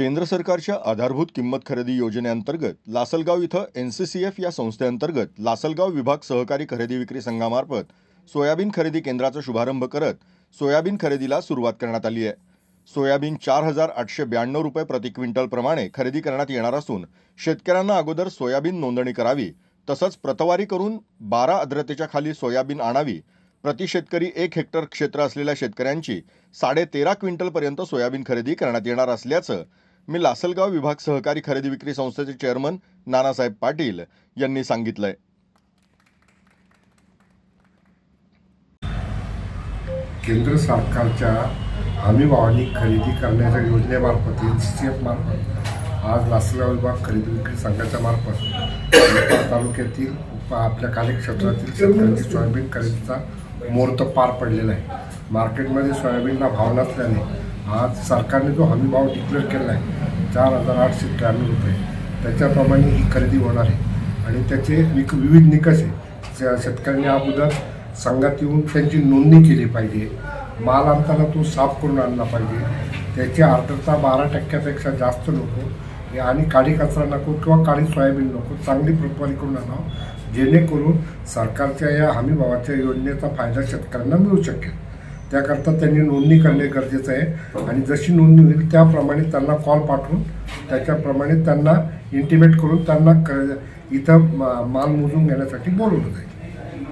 केंद्र सरकारच्या आधारभूत किंमत खरेदी योजनेअंतर्गत लासलगाव इथं एन सी सी एफ या संस्थेअंतर्गत लासलगाव विभाग सहकारी खरेदी विक्री संघामार्फत सोयाबीन खरेदी केंद्राचा शुभारंभ करत सोयाबीन खरेदीला सुरुवात करण्यात आली आहे. सोयाबीन चार हजार आठशे ब्याण्णव रुपये प्रति क्विंटलप्रमाणे खरेदी करण्यात येणार असून शेतकऱ्यांना अगोदर सोयाबीन नोंदणी करावी तसंच प्रतवारी करून बारा आर्द्रतेच्या खाली सोयाबीन आणावी प्रति शेतकरी एक हेक्टर क्षेत्र असलेल्या शेतकऱ्यांची साडे तेरा क्विंटलपर्यंत सोयाबीन खरेदी करण्यात येणार असल्याचं मी लासलगाव विभाग सहकारी खरेदी विक्री संस्थेचे चेअरमन नानासाहेब पाटील यांनी सांगितलंय. केंद्र सरकारच्या हमीभावानी खरेदी करण्याच्या योजनेमार्फत एन सी सी एफ मार्फत आज लासलगाव विभाग खरेदी विक्री संघाच्या मार्फत तालुक्यातील आपल्या कार्यक्षेत्रातील शेतकऱ्यांची सोयाबीन खरेदीचा मुहूर्त पार पडलेला आहे. मार्केटमध्ये सोयाबीनला भाव नसल्याने आज सरकारने जो हमीभाव डिक्लेअर केला आहे चार हजार आठशे त्र्याण्णव रुपये. त्याच्याप्रमाणे ही खरेदी होणार आहे. आणि त्याचे विक विविध निकष आहे शेतकऱ्यांनी अगोदर संघात येऊन त्यांची नोंदणी केली पाहिजे. माल आणताना तो साफ करून आणला पाहिजे. त्याची आर्द्रता बारा टक्क्यापेक्षा जास्त नको. आणि काळी कचरा नको किंवा काळी सोयाबीन नको. चांगली प्रतवारी करून आणावं. जेणेकरून सरकारच्या या हमीभावाच्या योजनेचा फायदा शेतकऱ्यांना मिळू शकेल. त्याकरता त्यांनी नोंदणी करणे गरजेचं आहे. आणि जशी नोंदणी होईल त्याप्रमाणे त्यांना कॉल पाठवून त्याच्याप्रमाणे त्यांना इंटिमेट करून त्यांना क इथं मा- माल मोजून घेण्यासाठी बोलवलं जाईल.